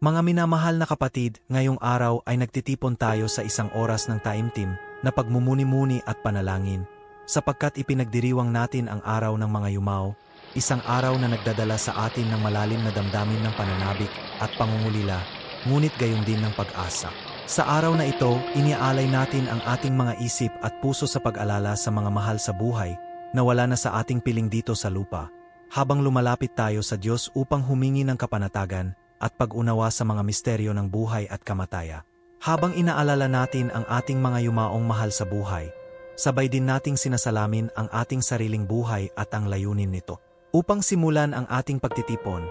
Mga minamahal na kapatid, ngayong araw ay nagtitipon tayo sa isang oras ng taimtim na pagmumuni-muni at panalangin, sapagkat ipinagdiriwang natin ang araw ng mga yumaw, isang araw na nagdadala sa atin ng malalim na damdamin ng pananabik at pangungulila, ngunit gayon din ng pag-asa. Sa araw na ito, iniaalay natin ang ating mga isip at puso sa pag-alala sa mga mahal sa buhay na wala na sa ating piling dito sa lupa, habang lumalapit tayo sa Diyos upang humingi ng kapanatagan at pag-unawa sa mga misteryo ng buhay at kamataya. Habang inaalala natin ang ating mga yumaong mahal sa buhay, sabay din nating sinasalamin ang ating sariling buhay at ang layunin nito. Upang simulan ang ating pagtitipon,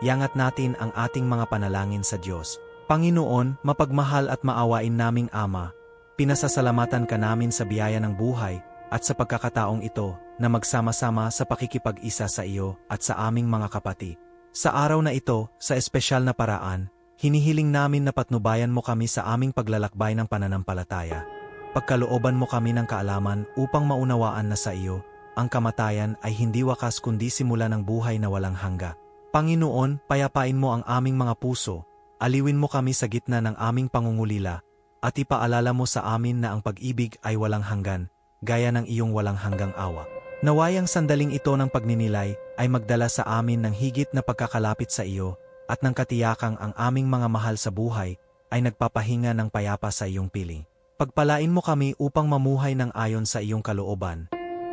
yangat natin ang ating mga panalangin sa Diyos. Panginoon, mapagmahal at maawain naming Ama, pinasasalamatan ka namin sa biyaya ng buhay at sa pagkakataong ito na magsama-sama sa pakikipag-isa sa iyo at sa aming mga kapati. Sa araw na ito, sa espesyal na paraan, hinihiling namin na patnubayan mo kami sa aming paglalakbay ng pananampalataya. Pagkalooban mo kami ng kaalaman upang maunawaan na sa iyo, ang kamatayan ay hindi wakas kundi simula ng buhay na walang hangga. Panginoon, payapain mo ang aming mga puso, aliwin mo kami sa gitna ng aming pangungulila, at ipaalala mo sa amin na ang pag-ibig ay walang hanggan, gaya ng iyong walang hanggang awa. Nawayang sandaling ito ng pagninilay ay magdala sa amin ng higit na pagkakalapit sa iyo at ng katiyakang ang aming mga mahal sa buhay ay nagpapahinga ng payapa sa iyong piling. Pagpalain mo kami upang mamuhay ng ayon sa iyong kalooban,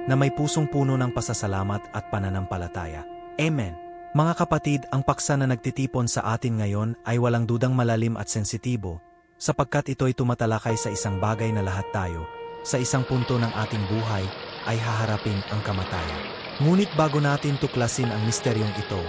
na may pusong puno ng pasasalamat at pananampalataya. Amen. Mga kapatid, ang paksa na nagtitipon sa atin ngayon ay walang dudang malalim at sensitibo, sapagkat ito'y tumatalakay sa isang bagay na lahat tayo, sa isang punto ng ating buhay, ay haharapin ang kamatayan. Ngunit bago natin tuklasin ang misteryong ito,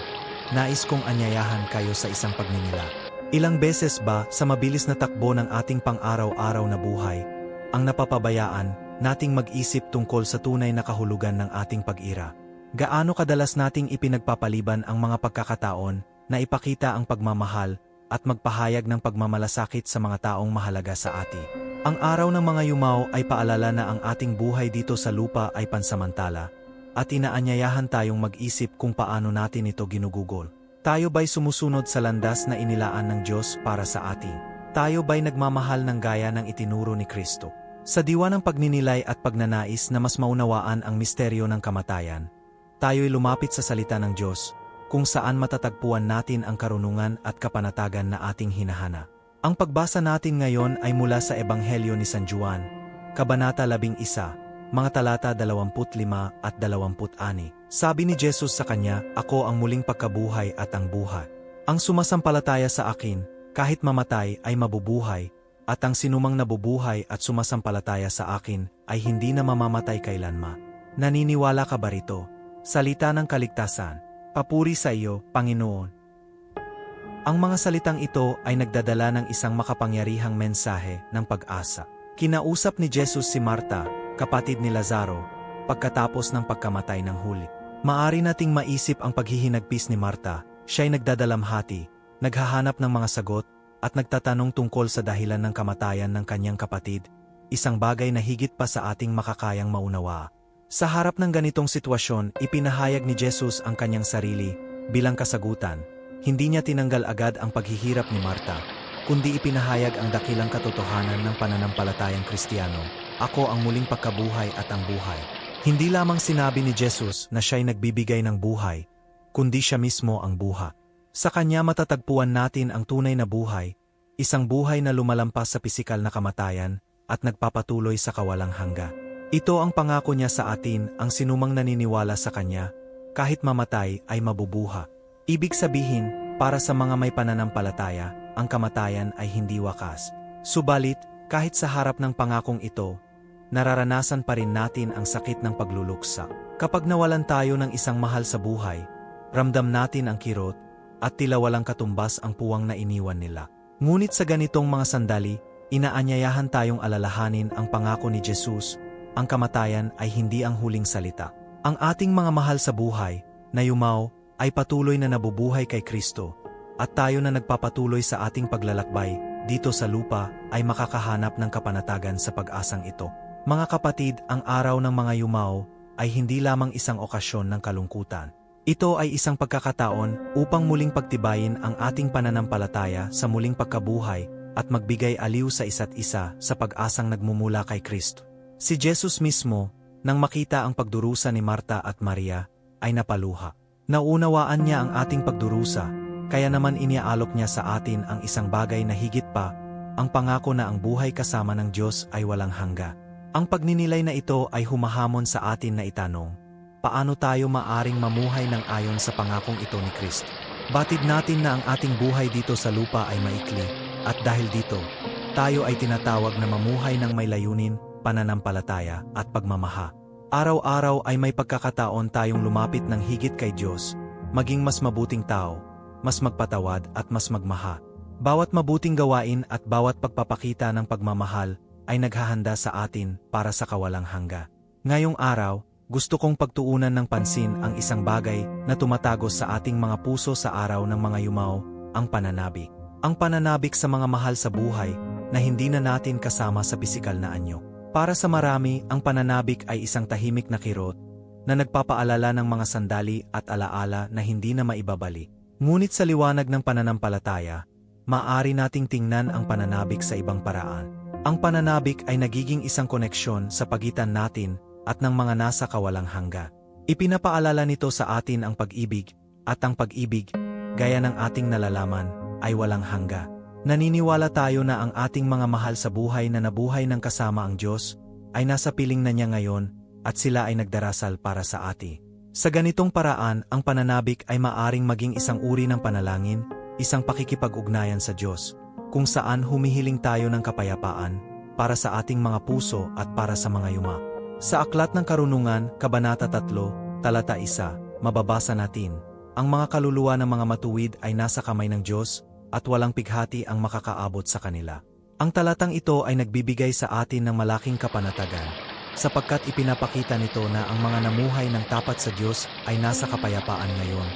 nais kong anyayahan kayo sa isang pagninila. Ilang beses ba sa mabilis na takbo ng ating pang-araw-araw na buhay, ang napapabayaan nating mag-isip tungkol sa tunay na kahulugan ng ating pag-ira? Gaano kadalas nating ipinagpapaliban ang mga pagkakataon na ipakita ang pagmamahal at magpahayag ng pagmamalasakit sa mga taong mahalaga sa atin? Ang araw ng mga yumaw ay paalala na ang ating buhay dito sa lupa ay pansamantala, at inaanyayahan tayong mag-isip kung paano natin ito ginugugol. Tayo ba'y sumusunod sa landas na inilaan ng Diyos para sa atin? Tayo ba'y nagmamahal ng gaya ng itinuro ni Kristo? Sa diwa ng pagninilay at pagnanais na mas maunawaan ang misteryo ng kamatayan, tayo'y lumapit sa salita ng Diyos, kung saan matatagpuan natin ang karunungan at kapanatagan na ating hinahana. Ang pagbasa natin ngayon ay mula sa Ebanghelyo ni San Juan, Kabanata 11, mga talata 25 at 26. Sabi ni Jesus sa kanya, Ako ang muling pagkabuhay at ang buhay. Ang sumasampalataya sa akin, kahit mamatay ay mabubuhay, at ang sinumang nabubuhay at sumasampalataya sa akin ay hindi na mamamatay kailanma. Naniniwala ka ba rito? Salita ng kaligtasan. Papuri sa iyo, Panginoon. Ang mga salitang ito ay nagdadala ng isang makapangyarihang mensahe ng pag-asa. Kinausap ni Jesus si Marta, kapatid ni Lazaro, pagkatapos ng pagkamatay ng huli. Maari nating maisip ang paghihinagpis ni Marta, siya'y nagdadalamhati, naghahanap ng mga sagot, at nagtatanong tungkol sa dahilan ng kamatayan ng kanyang kapatid, isang bagay na higit pa sa ating makakayang maunawa. Sa harap ng ganitong sitwasyon, ipinahayag ni Jesus ang kanyang sarili bilang kasagutan, hindi niya tinanggal agad ang paghihirap ni Marta, kundi ipinahayag ang dakilang katotohanan ng pananampalatayang Kristiyano, Ako ang muling pagkabuhay at ang buhay. Hindi lamang sinabi ni Jesus na siya'y nagbibigay ng buhay, kundi siya mismo ang buha. Sa kanya matatagpuan natin ang tunay na buhay, isang buhay na lumalampas sa pisikal na kamatayan at nagpapatuloy sa kawalang hangga. Ito ang pangako niya sa atin ang sinumang naniniwala sa kanya, kahit mamatay ay mabubuha. Ibig sabihin, para sa mga may pananampalataya, ang kamatayan ay hindi wakas. Subalit, kahit sa harap ng pangakong ito, nararanasan pa rin natin ang sakit ng pagluluksa. Kapag nawalan tayo ng isang mahal sa buhay, ramdam natin ang kirot, at tila walang katumbas ang puwang na iniwan nila. Ngunit sa ganitong mga sandali, inaanyayahan tayong alalahanin ang pangako ni Jesus, ang kamatayan ay hindi ang huling salita. Ang ating mga mahal sa buhay, na yumaw, ay patuloy na nabubuhay kay Kristo, at tayo na nagpapatuloy sa ating paglalakbay dito sa lupa ay makakahanap ng kapanatagan sa pag-asang ito. Mga kapatid, ang araw ng mga yumaw ay hindi lamang isang okasyon ng kalungkutan. Ito ay isang pagkakataon upang muling pagtibayin ang ating pananampalataya sa muling pagkabuhay at magbigay aliw sa isa't isa sa pag-asang nagmumula kay Kristo. Si Jesus mismo, nang makita ang pagdurusa ni Marta at Maria, ay napaluha. Naunawaan niya ang ating pagdurusa, kaya naman iniaalok niya sa atin ang isang bagay na higit pa, ang pangako na ang buhay kasama ng Diyos ay walang hangga. Ang pagninilay na ito ay humahamon sa atin na itanong, paano tayo maaring mamuhay ng ayon sa pangakong ito ni Kristo? Batid natin na ang ating buhay dito sa lupa ay maikli, at dahil dito, tayo ay tinatawag na mamuhay ng may layunin, pananampalataya, at pagmamaha. Araw-araw ay may pagkakataon tayong lumapit ng higit kay Diyos, maging mas mabuting tao, mas magpatawad at mas magmaha. Bawat mabuting gawain at bawat pagpapakita ng pagmamahal ay naghahanda sa atin para sa kawalang hangga. Ngayong araw, gusto kong pagtuunan ng pansin ang isang bagay na tumatagos sa ating mga puso sa araw ng mga yumaw, ang pananabik. Ang pananabik sa mga mahal sa buhay na hindi na natin kasama sa pisikal na anyo. Para sa marami, ang pananabik ay isang tahimik na kirot na nagpapaalala ng mga sandali at alaala na hindi na maibabalik. Ngunit sa liwanag ng pananampalataya, maaari nating tingnan ang pananabik sa ibang paraan. Ang pananabik ay nagiging isang koneksyon sa pagitan natin at ng mga nasa kawalang hangga. Ipinapaalala nito sa atin ang pag-ibig, at ang pag-ibig, gaya ng ating nalalaman, ay walang hangga. Naniniwala tayo na ang ating mga mahal sa buhay na nabuhay ng kasama ang Diyos, ay nasa piling na niya ngayon, at sila ay nagdarasal para sa ati. Sa ganitong paraan, ang pananabik ay maaring maging isang uri ng panalangin, isang pakikipag-ugnayan sa Diyos, kung saan humihiling tayo ng kapayapaan, para sa ating mga puso at para sa mga yuma. Sa Aklat ng Karunungan, Kabanata 3, Talata 1, mababasa natin, ang mga kaluluwa ng mga matuwid ay nasa kamay ng Diyos, at walang pighati ang makakaabot sa kanila. Ang talatang ito ay nagbibigay sa atin ng malaking kapanatagan, sapagkat ipinapakita nito na ang mga namuhay ng tapat sa Diyos ay nasa kapayapaan ngayon,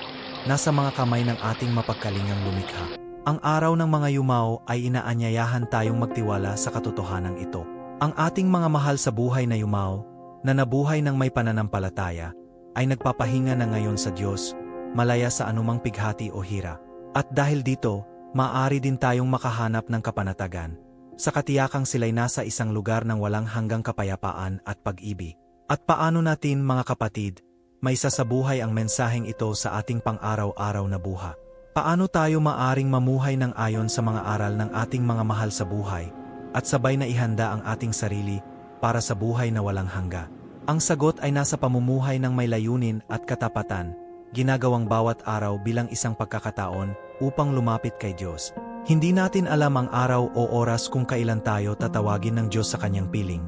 nasa mga kamay ng ating mapagkalingang lumikha. Ang araw ng mga yumaw ay inaanyayahan tayong magtiwala sa katotohanan ito. Ang ating mga mahal sa buhay na yumaw, na nabuhay ng may pananampalataya, ay nagpapahinga na ngayon sa Diyos, malaya sa anumang pighati o hira. At dahil dito, maaari din tayong makahanap ng kapanatagan, sa katiyakang sila'y nasa isang lugar ng walang hanggang kapayapaan at pag-ibig. At paano natin mga kapatid, may sasabuhay ang mensaheng ito sa ating pang-araw-araw na buha. Paano tayo maaring mamuhay ng ayon sa mga aral ng ating mga mahal sa buhay, at sabay na ihanda ang ating sarili para sa buhay na walang hangga? Ang sagot ay nasa pamumuhay ng may layunin at katapatan, ginagawang bawat araw bilang isang pagkakataon upang lumapit kay Diyos. Hindi natin alam ang araw o oras kung kailan tayo tatawagin ng Diyos sa kanyang piling.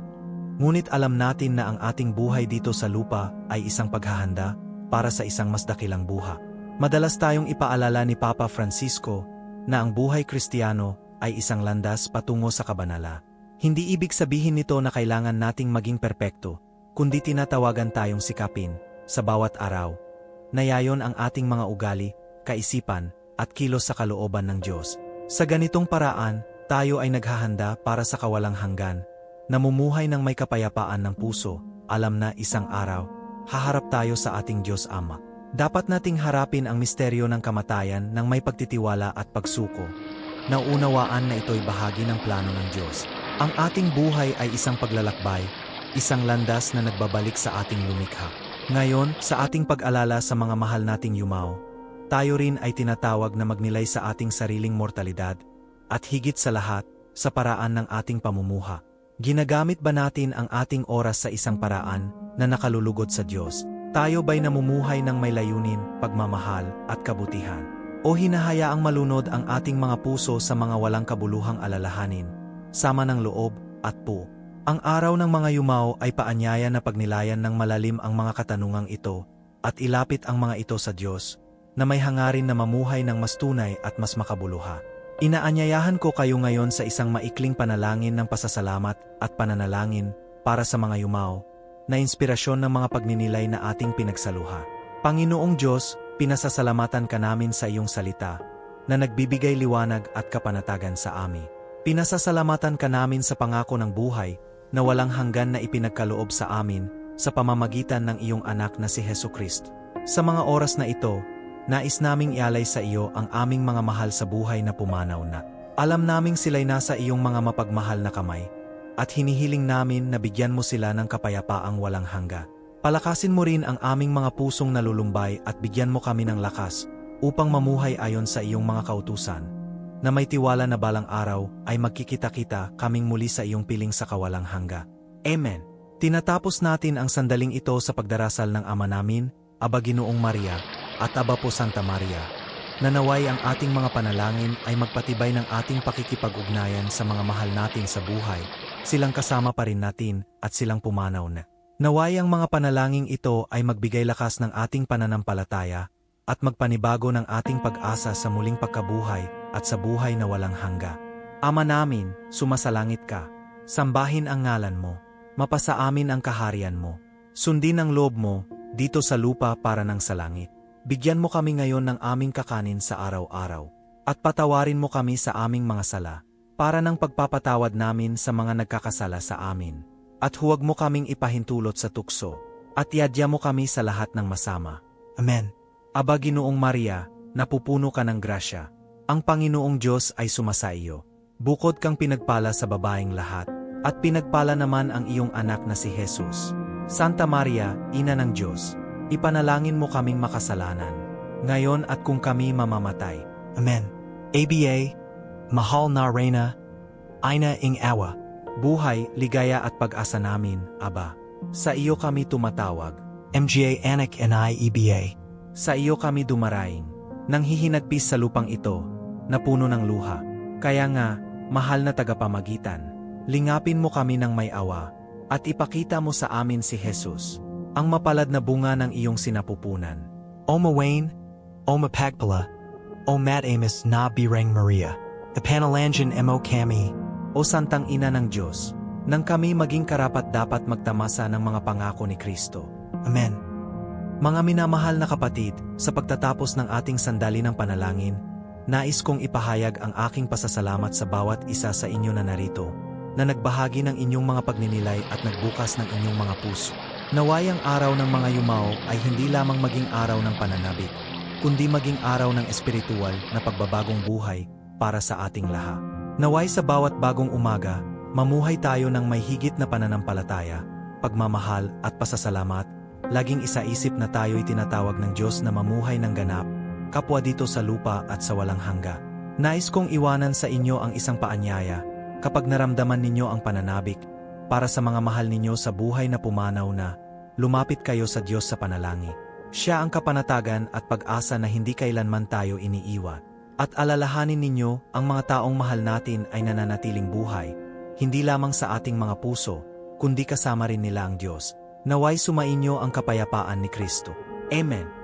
Ngunit alam natin na ang ating buhay dito sa lupa ay isang paghahanda para sa isang mas dakilang buha. Madalas tayong ipaalala ni Papa Francisco na ang buhay kristiyano ay isang landas patungo sa kabanala. Hindi ibig sabihin nito na kailangan nating maging perpekto, kundi tinatawagan tayong sikapin, sa bawat araw, nayayon ang ating mga ugali, kaisipan, at kilos sa kalooban ng Diyos. Sa ganitong paraan, tayo ay naghahanda para sa kawalang hanggan, namumuhay ng may kapayapaan ng puso, alam na isang araw, haharap tayo sa ating Diyos Ama. Dapat nating harapin ang misteryo ng kamatayan ng may pagtitiwala at pagsuko. Nauunawaan na ito'y bahagi ng plano ng Diyos. Ang ating buhay ay isang paglalakbay, isang landas na nagbabalik sa ating lumikha. Ngayon, sa ating pag-alala sa mga mahal nating yumaw, tayo rin ay tinatawag na magnilay sa ating sariling mortalidad, at higit sa lahat, sa paraan ng ating pamumuha. Ginagamit ba natin ang ating oras sa isang paraan na nakalulugod sa Diyos? Tayo ba'y namumuhay ng may layunin, pagmamahal, at kabutihan? O hinahayaang malunod ang ating mga puso sa mga walang kabuluhang alalahanin, sama ng loob at po? Ang araw ng mga yumaw ay paanyaya na pagnilayan ng malalim ang mga katanungang ito at ilapit ang mga ito sa Diyos, na may hangarin na mamuhay ng mas tunay at mas makabuluha. Inaanyayahan ko kayo ngayon sa isang maikling panalangin ng pasasalamat at pananalangin para sa mga yumaw, na inspirasyon ng mga pagninilay na ating pinagsaluha. Panginoong Diyos, pinasasalamatan ka namin sa iyong salita, na nagbibigay liwanag at kapanatagan sa amin. Pinasasalamatan ka namin sa pangako ng buhay na walang hanggan na ipinagkaloob sa amin sa pamamagitan ng iyong anak na si Heso Kristo. Sa mga oras na ito, nais naming ialay sa iyo ang aming mga mahal sa buhay na pumanaw na. Alam naming sila'y nasa iyong mga mapagmahal na kamay, at hinihiling namin na bigyan mo sila ng kapayapaang walang hangga. Palakasin mo rin ang aming mga pusong nalulumbay at bigyan mo kami ng lakas upang mamuhay ayon sa iyong mga kautusan. Na may tiwala na balang araw ay magkikita-kita kaming muli sa iyong piling sa kawalang hangga. Amen. Tinatapos natin ang sandaling ito sa pagdarasal ng Ama namin, Aba Ginoong Maria, at Aba po Santa Maria. Nanaway ang ating mga panalangin ay magpatibay ng ating pakikipag-ugnayan sa mga mahal natin sa buhay, silang kasama pa rin natin at silang pumanaw na. Naway ang mga panalangin ito ay magbigay lakas ng ating pananampalataya at magpanibago ng ating pag-asa sa muling pagkabuhay at sa buhay na walang hangga. Ama namin, sumasalangit ka. Sambahin ang ngalan mo. Mapasa amin ang kaharian mo. Sundin ang loob mo, dito sa lupa para ng sa langit. Bigyan mo kami ngayon ng aming kakanin sa araw-araw. At patawarin mo kami sa aming mga sala, para ng pagpapatawad namin sa mga nagkakasala sa amin. At huwag mo kaming ipahintulot sa tukso, at iadya mo kami sa lahat ng masama. Amen. Aba Ginoong Maria, napupuno ka ng grasya. Ang Panginoong Diyos ay sumasa iyo. Bukod kang pinagpala sa babaeng lahat, at pinagpala naman ang iyong anak na si Jesus. Santa Maria, Ina ng Diyos, ipanalangin mo kaming makasalanan, ngayon at kung kami mamamatay. Amen. ABA, Mahal na Reyna, Aina ing Awa, buhay, ligaya at pag-asa namin, Aba. Sa iyo kami tumatawag. MGA Anak and I EBA. Sa iyo kami dumaraing, nang hihinagpis sa lupang ito, na puno ng luha. Kaya nga, mahal na tagapamagitan, lingapin mo kami ng may awa, at ipakita mo sa amin si Jesus, ang mapalad na bunga ng iyong sinapupunan. O Mawain, O Mapagpala, O Mat Amos na Birang Maria, the Panalangan Mo Kami, O Santang Ina ng Diyos, nang kami maging karapat dapat magtamasa ng mga pangako ni Kristo. Amen. Mga minamahal na kapatid, sa pagtatapos ng ating sandali ng panalangin, nais kong ipahayag ang aking pasasalamat sa bawat isa sa inyo na narito, na nagbahagi ng inyong mga pagninilay at nagbukas ng inyong mga puso. Naway ang araw ng mga yumao ay hindi lamang maging araw ng pananabik, kundi maging araw ng espiritual na pagbabagong buhay para sa ating lahat. Naway sa bawat bagong umaga, mamuhay tayo ng may higit na pananampalataya, pagmamahal at pasasalamat, laging isaisip na tayo'y tinatawag ng Diyos na mamuhay ng ganap, kapwa dito sa lupa at sa walang hangga. Nais kong iwanan sa inyo ang isang paanyaya, kapag naramdaman ninyo ang pananabik, para sa mga mahal ninyo sa buhay na pumanaw na, lumapit kayo sa Diyos sa panalangin. Siya ang kapanatagan at pag-asa na hindi kailanman tayo iniiwan. At alalahanin ninyo, ang mga taong mahal natin ay nananatiling buhay, hindi lamang sa ating mga puso, kundi kasama rin nila ang Diyos. Naway sumainyo ang kapayapaan ni Kristo. Amen.